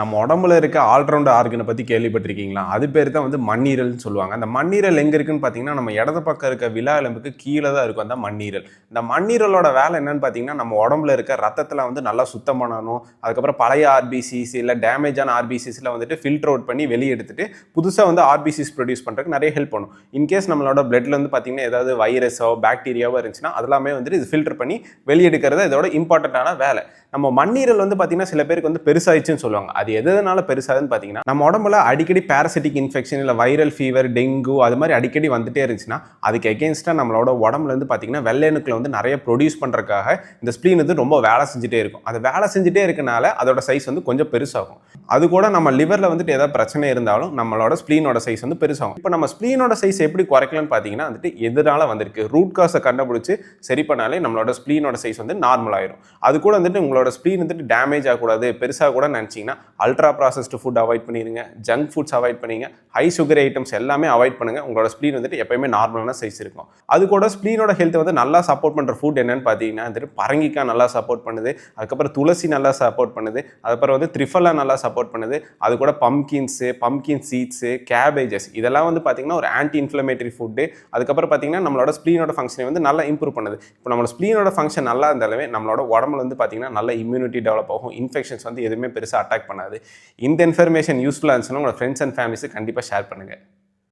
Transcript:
நம்ம உடம்புல இருக்க ஆல்ரவுண்ட் ஆர்கனை பற்றி கேள்விப்பட்டிருக்கீங்களா? அது பேர் தான் வந்து மண்ணீரல்னு சொல்லுவாங்க. அந்த மண்ணீரல் எங்கே இருக்குன்னு பார்த்தீங்கன்னா நம்ம இடது பக்கம் இருக்க விழா எலும்புக்கு கீழே தான் இருக்கும். அந்த மண்ணீரல். இந்த மண்ணீரலோட வேலை என்னன்னு பார்த்தீங்கன்னா நம்ம உடம்புல இருக்க ரத்தத்தில் வந்து நல்லா சுத்தம் பண்ணணும் அதுக்கப்புறம் பழைய ஆர்பிசிஸ் இல்லை டேமேஜான ஆர்பிசிஸில் வந்துட்டு ஃபில்டர் அவுட் பண்ணி வெளியே எடுத்துட்டு புதுசாக வந்து ஆர்பிசிஸ் ப்ரொடியூஸ் பண்ணுறதுக்கு நிறைய ஹெல்ப் பண்ணும். இன்கேஸ் நம்மளோட பிளட்ல வந்து பார்த்தீங்கன்னா ஏதாவது வைரஸோ பாக்டீரியாவோ இருந்துச்சுன்னா அதெல்லாமே வந்துட்டு இது ஃபில்டர் பண்ணி வெளியெடுக்கிறது இதோட இம்பார்ட்டண்ட்டான வேலை. நம்ம மண்ணீரல் வந்து பார்த்தீங்கன்னா சில பேருக்கு வந்து பெருசாயிடுச்சுன்னு சொல்லுவாங்க. அது எதனால பெருசாகுதுன்னு பார்த்தீங்கன்னா நம்ம உடம்புல அடிக்கடி பேரசிட்டிக் இன்ஃபெக்ஷன் இல்லை வைரல் ஃபீவர் டெங்கு அது மாதிரி அடிக்கடி வந்துட்டே இருந்துச்சுன்னா அதுக்கு எகேன்ஸ்டாக நம்மளோட உடம்புல வந்து பார்த்தீங்கன்னா வெள்ளையணுக்களை வந்து நிறைய ப்ரொடியூஸ் பண்ணுறதுக்காக இந்த ஸ்ப்ளீன் வந்து ரொம்ப வேலை செஞ்சுட்டே இருக்கும். அது வேலை செஞ்சுட்டே இருக்கனால அதோட சைஸ் வந்து கொஞ்சம் பெருசாகும். அது கூட நம்ம லிவரில் வந்துட்டு ஏதாவது பிரச்சனை இருந்தாலும் நம்மளோட ஸ்ப்ளீனோட சைஸ் வந்து பெருசாகும். இப்போ நம்ம ஸ்ப்ளீனோட சைஸ் எப்படி குறைக்கலாம்னு பார்த்தீங்கன்னா வந்துட்டு எதனால வந்திருக்கு. ரூட் காசை கண்டுபிடிச்சி சரி பண்ணாலே நம்மளோட ஸ்ப்ளீனோட சைஸ் வந்து நார்மல் ஆயிரும். அது கூட வந்துட்டு உங்களோட ஸ்ப்ளீன் வந்துட்டு டேமேஜ் ஆகக்கூடாது. பெருசாக கூட நினச்சிங்கன்னா அல்ட்ரா ப்ராசஸ்டு ஃபுட் அவாய்ட் பண்ணிடுங்க ஜங்க் ஃபுட்ஸ் அவாய்ட் பண்ணிங்க ஹை சுகர் ஐட்டம்ஸ் எல்லாமே அவாய்ட் பண்ணுங்க. உங்களோட ஸ்ப்ளீன் வந்துட்டு எப்பயுமே நார்மலான சைஸ் இருக்கும். அது கூட ஸ்ப்ளீனோட ஹெல்த் வந்து நல்லா சப்போர்ட் பண்ணுற ஃபுட் என்னன்னு பார்த்தீங்கன்னா வந்துட்டு பரங்கிக்காய் நல்லா சப்போர்ட் பண்ணுது. அதுக்கப்புறம் துளசி நல்லா சப்போர்ட் பண்ணுது. அதுக்கப்புறம் வந்து த்ரிஃபலா நல்லா சப்போர்ட் பண்ணுது. அது கூட பம்கின்ஸு பம்கின் சீட்ஸு கேபேஜஸ் இதெல்லாம் வந்து பார்த்தீங்கன்னா ஒரு ஆன்டி இன்ஃப்ளமேட்டரி ஃபுட்டு அதுக்கப்புறம் பார்த்தீங்கன்னா நம்மளோட ஸ்ப்ளீனோட ஃபங்க்ஷனை வந்து நல்லா இம்ப்ரூவ் பண்ணுது. இப்போ நம்மளோட ஸ்ப்ளீனோட ஃபங்க்ஷன் நல்லா இருந்தாலுமே நம்மளோட உடம்புல வந்து பார்த்திங்கன்னா நல்ல இம்யூனிட்டி டெவலப் ஆகும். இன்ஃபெக்ஷன்ஸ் வந்து எதுவுமே பெருசாக அட்டாக் பண்ணாது. இந்த இன்ஃபர்மேஷன் யூஸ்ஃபுல்லாக இருந்துச்சுன்னா உங்களோட ஃப்ரெண்ட்ஸ் அண்ட் ஃபேமிலிஸுக்கு கண்டிப்பாக ஷேர் பண்ணுங்கள்